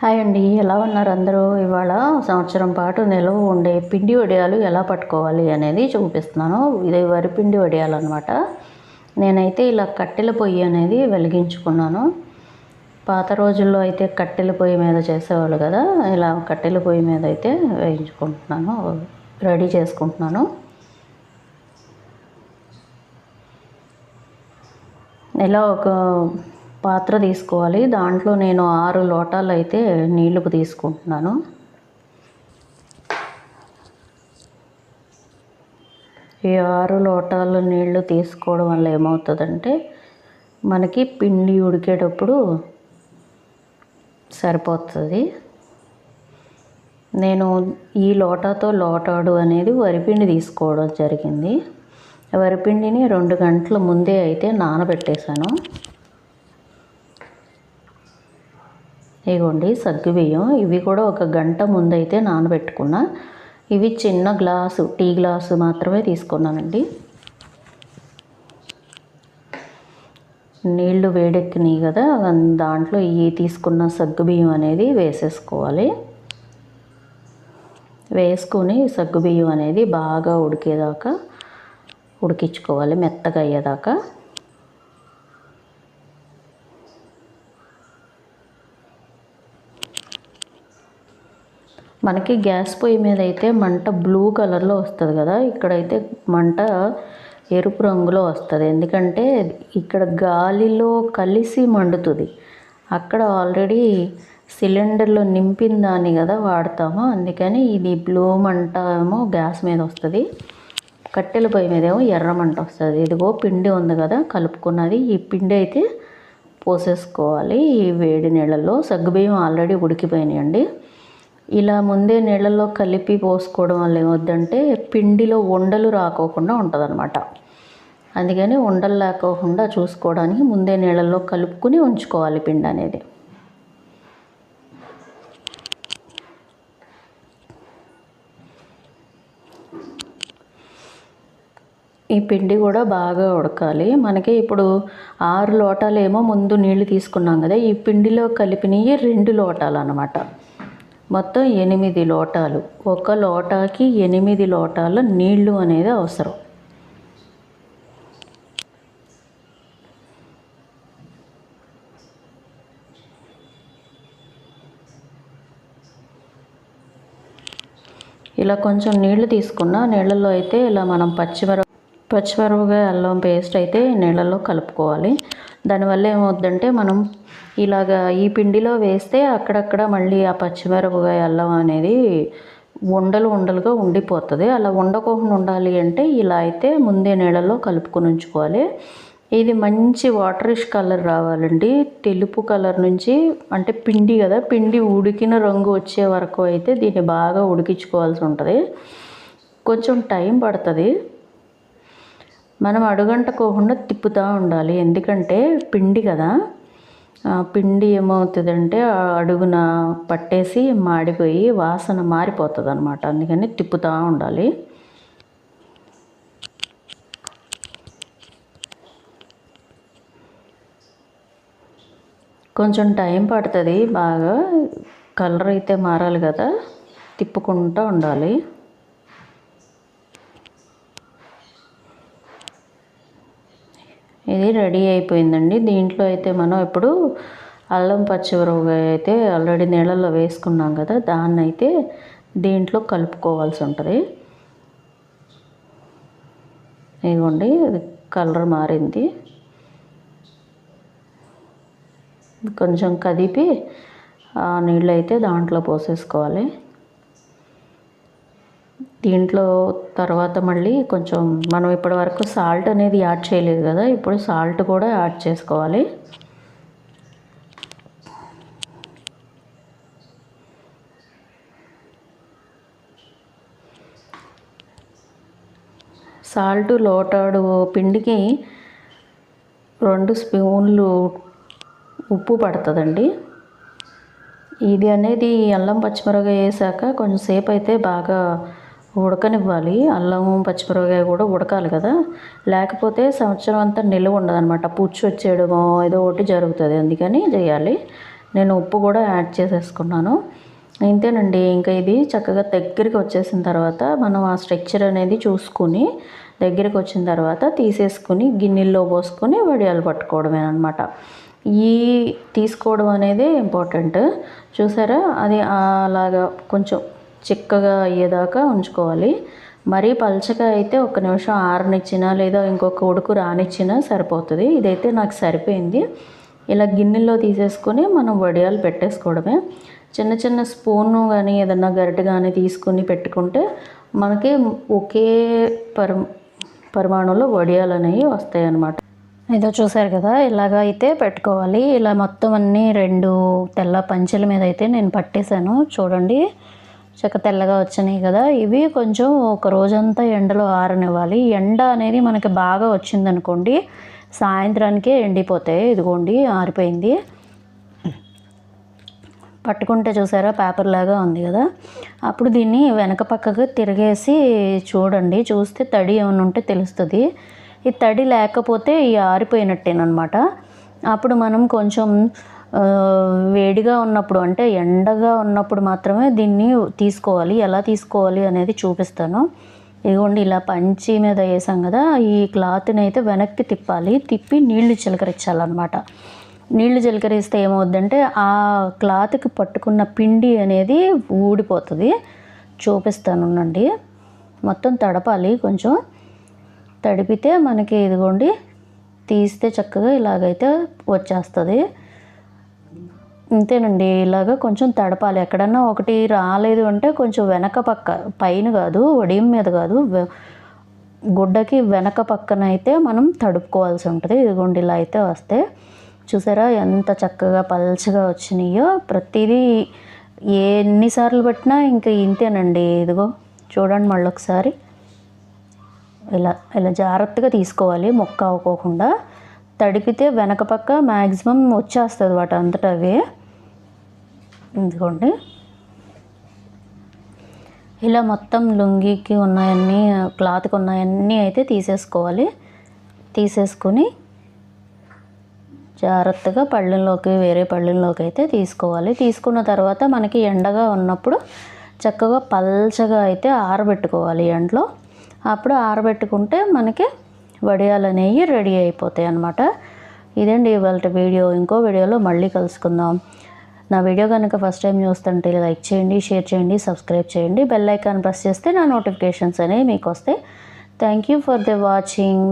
Hi అండి. ఎలా ఉన్నారు అందరూ? ఇవాళ సంవత్సరం పాటు నిలవ ఉండే పిండి వడియాలు ఎలా పట్టుకోవాలి అనేది చూపిస్తున్నాను. ఇది వరి పిండి వడియాలు అనమాట నేనైతే ఇలా కట్టెల పొయ్యి అనేది వెలిగించుకున్నాను. పాత రోజుల్లో అయితే కట్టెల పొయ్యి మీద చేసేవాళ్ళు కదా ఇలా కట్టెల పొయ్యి మీద అయితే వేయించుకుంటున్నాను రెడీ చేసుకుంటున్నాను. ఇలా ఒక పాత్ర తీసుకోవాలి. దాంట్లో నేను ఆరు లోటాలు అయితే నీళ్ళకు తీసుకుంటున్నాను. ఈ ఆరు లోటాలు నీళ్ళు తీసుకోవడం వల్ల ఏమవుతుందంటే మనకి పిండి ఉడికేటప్పుడు సరిపోతుంది. నేను ఈ లోటాతో లోటాడు అనేది వరిపిండి తీసుకోవడం జరిగింది. వరిపిండిని రెండు గంటల ముందే అయితే నానబెట్టేశాను. ఇగోండి సగ్గుబియ్యం ఇవి కూడా ఒక గంట ముందైతే నానబెట్టుకున్నా. ఇవి చిన్న గ్లాసు టీ గ్లాసు మాత్రమే తీసుకున్నానండి. నీళ్ళు వేడెక్కినాయి కదా దాంట్లో ఈ తీసుకున్న సగ్గుబియ్యం అనేది వేసేసుకోవాలి. వేసుకుని సగ్గుబియ్యం అనేది బాగా ఉడికేదాకా ఉడికించుకోవాలి మెత్తగా అయ్యేదాకా. మనకి గ్యాస్ పొయ్యి మీద అయితే మంట బ్లూ కలర్లో వస్తుంది కదా ఇక్కడైతే మంట ఎరుపు రంగులో వస్తుంది. ఎందుకంటే ఇక్కడ గాలిలో కలిసి మండుతుంది. అక్కడ ఆల్రెడీ సిలిండర్లో నింపిన దాన్ని కదా వాడతాము. అందుకని ఇది బ్లూ మంట ఏమో గ్యాస్ మీద వస్తుంది. కట్టెల పొయ్యి మీద ఏమో ఎర్ర మంట వస్తుంది. ఇదిగో పిండి ఉంది కదా కలుపుకున్నది. ఈ పిండి అయితే పోసేసుకోవాలి. ఈ వేడి నీళ్ళల్లో సగ్గుబియ్యం ఆల్రెడీ ఉడికిపోయినాయండి. ఇలా ముందే నీళ్ళల్లో కలిపి పోసుకోవడం వల్ల ఏమవుద్దంటే పిండిలో ఉండలు రాకోకుండా ఉంటుంది అనమాట అందుకని ఉండలు లేకోకుండా చూసుకోవడానికి ముందే నీళ్ళల్లో కలుపుకుని ఉంచుకోవాలి పిండి అనేది. ఈ పిండి కూడా బాగా ఉడకాలి. మనకి ఇప్పుడు ఆరు లోటాలు ఏమో ముందు నీళ్ళు తీసుకున్నాం కదా ఈ పిండిలో కలిపినవి రెండు లోటాలు అనమాట మొత్తం ఎనిమిది లోటాలు. ఒక లోటాకి ఎనిమిది లోటాల నీళ్ళు అనేది అవసరం. ఇలా కొంచెం నీళ్ళు తీసుకున్న నీళ్ళల్లో అయితే ఇలా మనం పచ్చిమిర పచ్చిమిరపకాయ అల్లం పేస్ట్ అయితే నీళ్ళల్లో కలుపుకోవాలి. దానివల్ల ఏమవుద్దంటే మనం ఇలాగా ఈ పిండిలో వేస్తే అక్కడక్కడ మళ్ళీ ఆ పచ్చిమిరపకాయ అల్లం అనేది ఉండలు ఉండలుగా ఉండిపోతుంది. అలా ఉండకుండా ఉండాలి అంటే ఇలా అయితే ముందే నీళ్ళలో కలుపుకొని ఉంచుకోవాలి. ఇది మంచి వాటరిష్ కలర్ రావాలండి. తెలుపు కలర్ నుంచి అంటే పిండి కదా పిండి ఉడికిన రంగు వచ్చే వరకు అయితే దీన్ని బాగా ఉడికించుకోవాల్సి ఉంటుంది. కొంచెం టైం పడుతుంది. మనం అడుగంటకోకుండా తిప్పుతూ ఉండాలి. ఎందుకంటే పిండి కదా పిండి ఏమవుతుందంటే అడుగున పట్టేసి మాడిపోయి వాసన మారిపోతుంది అనమాట అందుకని తిప్పుతూ ఉండాలి. కొంచెం టైం పడుతుంది బాగా కలర్ అయితే మారాలి కదా తిప్పుకుంటూ ఉండాలి. ఇది రెడీ అయిపోయిందండి. దీంట్లో అయితే మనం ఇప్పుడు అల్లం పచ్చిమిరపకాయ అయితే ఆల్రెడీ నీళ్ళల్లో వేసుకున్నాం కదా దాన్ని అయితే దీంట్లో కలుపుకోవాల్సి ఉంటుంది. ఇదిగోండి కలర్ మారింది. కొంచెం కదిపి ఆ నీళ్ళు అయితే దాంట్లో పోసేసుకోవాలి. దీంట్లో తర్వాత మళ్ళీ కొంచెం మనం ఇప్పటి వరకు సాల్ట్ అనేది యాడ్ చేయలేదు కదా ఇప్పుడు సాల్ట్ కూడా యాడ్ చేసుకోవాలి. సాల్ట్ లోటాడు పిండికి రెండు స్పూన్లు ఉప్పు పడుతుందండి. ఇది అనేది అల్లం పచ్చిమిరపకాయ వేసాక కొంచెంసేపు అయితే బాగా ఉడకనివ్వాలి. అల్లం పచ్చిమిరపకాయ కూడా ఉడకాలి కదా. లేకపోతే సంవత్సరం అంతా నిల్వ ఉండదన్నమాట. పుచ్చు వచ్చేయడమో ఏదో ఒకటి జరుగుతుంది. అందుకని చేయాలి. నేను ఉప్పు కూడా యాడ్ చేసేసుకున్నాను. ఇంతేనండి. ఇంకా ఇది చక్కగా దగ్గరికి వచ్చేసిన తర్వాత మనం ఆ స్ట్రక్చర్ అనేది చూసుకుని దగ్గరికి వచ్చిన తర్వాత తీసేసుకుని గిన్నెల్లో పోసుకొని వడియాలు పట్టుకోవడమే అనమాట ఈ తీసుకోవడం అనేది ఇంపార్టెంట్. చూసారా? అది అలాగా కొంచెం చిక్కగా అయ్యేదాకా ఉంచుకోవాలి. మరీ పల్చగా అయితే ఒక నిమిషం ఆరనిచ్చినా లేదా ఇంకొక ఉడుకు రానిచ్చినా సరిపోతుంది. ఇదైతే నాకు సరిపోయింది. ఇలా గిన్నెల్లో తీసేసుకొని మనం వడియాలు పెట్టేసుకోవడమే. చిన్న చిన్న స్పూను కానీ ఏదన్నా గరిటె కానీ తీసుకుని పెట్టుకుంటే మనకి ఒకే పరి పరిమాణంలో వడియాలు అనేవి వస్తాయి అన్నమాట ఏదో చూసారు కదా ఇలాగ అయితే పెట్టుకోవాలి. ఇలా మొత్తం అన్నీ రెండు తెల్ల పంచెల మీద అయితే నేను పట్టేశాను. చూడండి. చక్క తెల్లగా వచ్చినాయి కదా. ఇవి కొంచెం ఒక రోజంతా ఎండలో ఆరనివ్వాలి. ఎండ అనేది మనకి బాగా వచ్చిందనుకోండి సాయంత్రానికే ఎండిపోతాయి. ఇదిగోండి ఆరిపోయింది. పట్టుకుంటే చూసారా పేపర్ లాగా ఉంది కదా. అప్పుడు దీన్ని వెనక పక్కకు తిరిగేసి చూడండి. చూస్తే తడి ఏమైనా ఉంటే తెలుస్తుంది. ఈ తడి లేకపోతే ఈ ఆరిపోయినట్టేనమాట అప్పుడు మనం కొంచెం వేడిగా ఉన్నప్పుడు అంటే ఎండగా ఉన్నప్పుడు మాత్రమే దీన్ని తీసుకోవాలి. ఎలా తీసుకోవాలి అనేది చూపిస్తాను. ఇదిగోండి ఇలా పంచి మీద వేసాం కదా ఈ క్లాత్ని అయితే వెనక్కి తిప్పాలి. తిప్పి నీళ్ళు చిలకరించాలన్నమాట నీళ్ళు చిలకరిస్తే ఏమవుద్దంటే ఆ క్లాత్కి పట్టుకున్న పిండి అనేది ఊడిపోతుంది. చూపిస్తాను ఉండండి. మొత్తం తడపాలి కొంచెం. తడిపితే మనకి ఇదిగోండి తీస్తే చక్కగా ఇలాగైతే వచ్చేస్తుంది. అంతేనండి ఇలాగ కొంచెం తడపాలి. ఎక్కడన్నా ఒకటి రాలేదు అంటే కొంచెం వెనక పక్క పైన కాదు వడియం మీద కాదు గుడ్డకి వెనక పక్కన అయితే మనం తడుపుకోవాల్సి ఉంటుంది. ఇదిగోండి ఇలా అయితే వస్తే చూసారా ఎంత చక్కగా పల్చగా వచ్చినాయో. ప్రతిదీ ఎన్నిసార్లు పెట్టినా ఇంకా ఇంతేనండి. ఇదిగో చూడండి మళ్ళీ ఒకసారి ఇలా ఇలా జాగ్రత్తగా తీసుకోవాలి మొక్క అవ్వకోకుండా తడిపితే వెనక పక్క మ్యాక్సిమం వచ్చేస్తుంది వాటి అంతటా అవే. ఇదిగోండి. ఇలా మొత్తం లుంగికి ఉన్నాయన్నీ క్లాత్కి ఉన్నాయన్నీ అయితే తీసేసుకోవాలి. తీసేసుకొని జాగ్రత్తగా పళ్ళెంలోకి వేరే పళ్ళెంలోకి అయితే తీసుకోవాలి. తీసుకున్న తర్వాత మనకి ఎండగా ఉన్నప్పుడు చక్కగా పల్చగా అయితే ఆరబెట్టుకోవాలి ఎండలో. అప్పుడు ఆరబెట్టుకుంటే మనకి వడియాలు అనేవి రెడీ అయిపోతాయి అన్నమాట ఇదండి ఇవాళ వీడియో. ఇంకో వీడియోలో మళ్ళీ కలుసుకుందాం. నా వీడియో కనుక ఫస్ట్ టైం చూస్తుంటే లైక్ చేయండి షేర్ చేయండి సబ్స్క్రైబ్ చేయండి. బెల్ ఐకాన్ ప్రెస్ చేస్తే నా నోటిఫికేషన్స్ అనేవి మీకు వస్తాయి. Thank you for the watching